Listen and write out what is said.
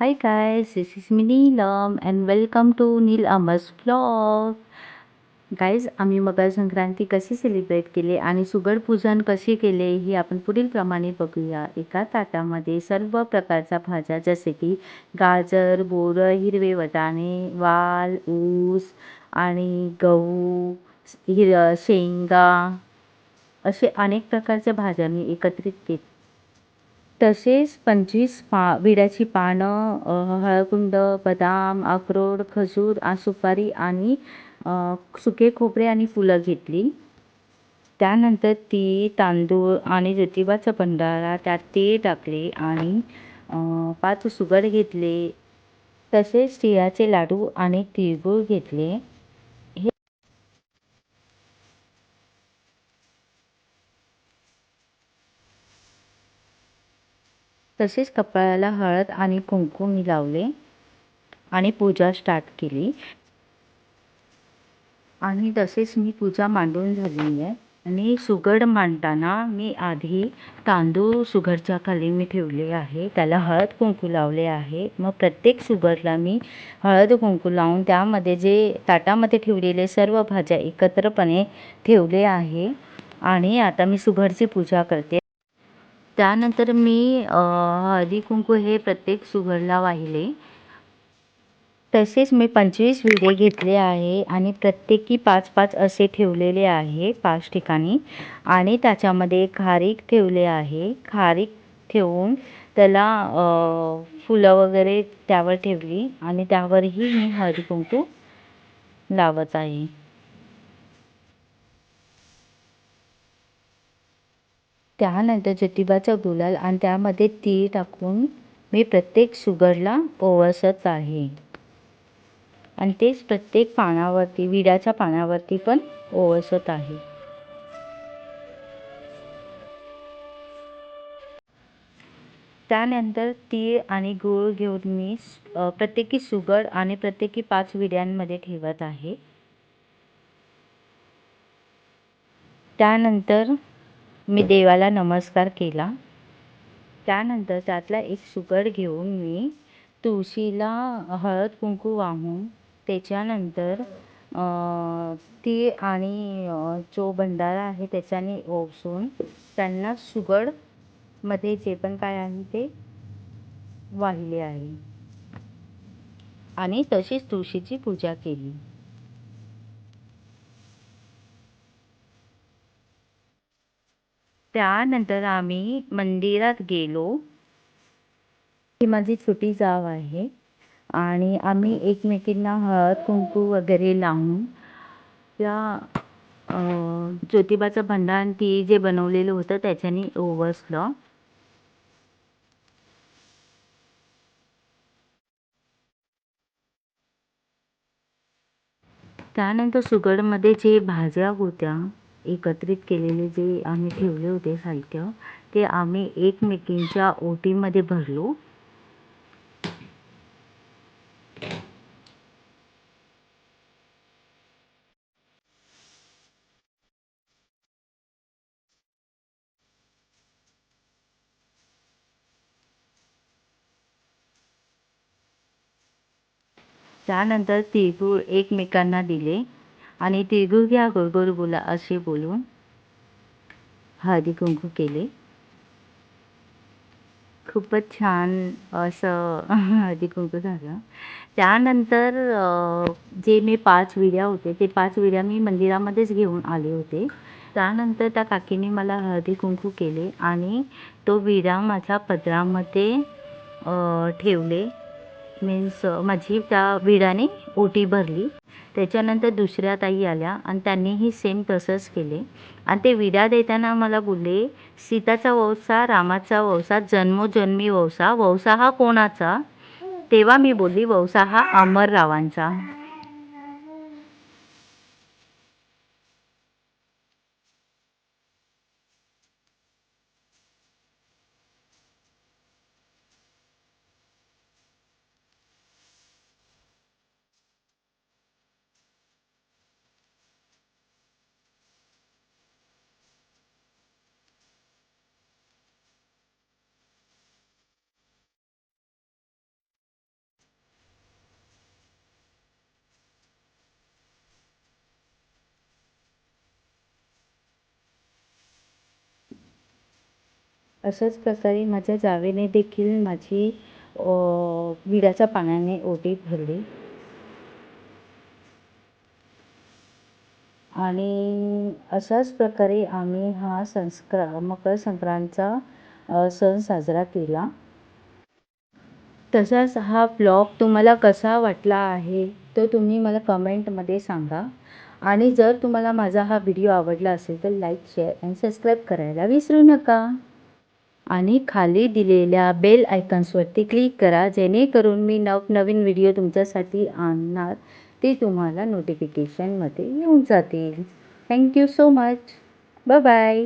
Hi guys, this is me Neelam and welcome to Neel अमर्स vlog. Guys आम्ही मकर संक्रांती कशी celebrate केली आणि सुगड पूजन कसे केले हे आपण पुढील प्रमाणे बघूया एका ताटामध्ये सर्व प्रकारच्या भाज्या जसे की गाजर बोरं हिरवे वटाणे वाल ऊस आणि गहू हिर शेंगा असे अनेक प्रकारच्या भाज्या मी एकत्रित केले तसेच पंचवीस पा विड्याची पानं हळकुंड बदाम अक्रोड खजूर सुपारी आणि सुके खोबरे आणि फुलं घेतली. त्यानंतर ती तांदूळ आणि ज्योतिबाचा भंडारा त्यात तेल टाकले आणि पाच सुगड घेतले. तसेच तिळाचे लाडू आणि तिळगूळ घेतले. तसेच कपाळाला हळद आणि कुंकू मी लावले आणि पूजा स्टार्ट केली. आणि तसेच मी पूजा मांडून झालेली आहे. आणि सुगड मांडताना मी आधी तांदूळ सुगडच्या खाली मी ठेवले आहे. त्याला हळद कुंकू लावले आहे. मग प्रत्येक सुगडला मी हळद कुंकू लावून त्यामध्ये जे ताटामध्ये ठेवलेले सर्व भाज्या एकत्रपणे ठेवले आहे. आणि आता मी सुगडची पूजा करते. त्यानंतर मी हळदी कुंकू हे प्रत्येक सुगडला वाहिले. तसेच मी पंचवीस विडे घेतले आहे आणि प्रत्येकी पाच पाच असे ठेवलेले आहे पाच ठिकाणी. आणि त्याच्यामध्ये खारीक ठेवले आहे. खारीक ठेवून त्याला फुलं वगैरे त्यावर ठेवली आणि त्यावरही मी हळदी कुंकू लावत आहे. त्यानंतर ज्योतिबाचा गुलाल आणि त्यामध्ये तीळ टाकून मी प्रत्येक सुगडला ओवसत आहे. आणि तेच प्रत्येक पानावरती विड्याच्या पानावरती पण ओवसत आहे. त्यानंतर तीळ आणि गूळ घेऊन मी प्रत्येकी सुगड आणि प्रत्येकी पाच विड्यांमध्ये ठेवत आहे. त्यानंतर मी देवाला नमस्कार केला. त्यानंतर त्यातला एक सुगड घेऊन मी तुळशीला हळद कुंकू वाहून त्याच्यानंतर ती आणि जो भंडारा आहे त्याच्याने ओसून त्यांना सुगडमध्ये जे पण काय आहे ते वाहिले आहे. आणि तशीच तुळशीची पूजा केली. त्यानंतर आम्ही मंदिरात गेलो. ही माझी छोटी जाव आहे. आणि आम्ही एकमेकींना हळद कुंकू वगैरे लावून त्या ज्योतिबाचं भंडार ती जे बनवलेलं होतं त्याच्याने ओवसलं त्यानंतर सुगडमध्ये जे भाज्या होत्या एकत्रित केलेले जे आम्ही ठेवले होते साहित्य ते आम्ही एकमेकींच्या ओटीमध्ये भरलो. त्यानंतर तिळगूळ एकमेकांना दिले. आणि तिळगूळ घ्या गोड बोला असे बोलून हळदी कुंकू केले. खूपच छान असं हळदी कुंकू झालं. त्यानंतर जे मी पाच विड्या होते ते पाच विड्या मी मंदिरामध्येच घेऊन आले होते. त्यानंतर त्या काकीने मला हळदी कुंकू केले आणि तो विडा माझ्या पदरामध्ये ठेवले. मीन्स माझी त्या विडाने ओटी भरली. त्याच्यानंतर दुसऱ्या ताई आल्या आणि त्यांनीही सेम तसंच केले. आणि ते विडा देताना मला बोलले सीताचा वंसा रामाचा वंसा जन्मोजन्मी वंसा वंसा हा कोणाचा? तेव्हा मी बोलली वंसा हा अमररावांचा. तसंच प्रकारे माझ्या जावेने देखील माझी विड्याच्या पाण्याने ओटी भरली. आणि अशाच प्रकारे आम्ही हा संस्कार मकर संक्रांतचा सण साजरा केला. तसाच हा ब्लॉग तुम्हाला कसा वाटला आहे तो तुम्ही मला कमेंटमध्ये सांगा. आणि जर तुम्हाला माझा हा व्हिडिओ आवडला असेल तर लाईक शेअर अँड सबस्क्राईब करायला विसरू नका. आणि खाली दिलेल्या बेल आयकन्सवरती क्लिक करा. जेणेकरून मी नवनवीन व्हिडिओ तुमच्यासाठी आणणार. ते तुम्हाला नोटिफिकेशनमध्ये येऊन जातील. Thank you so much bye bye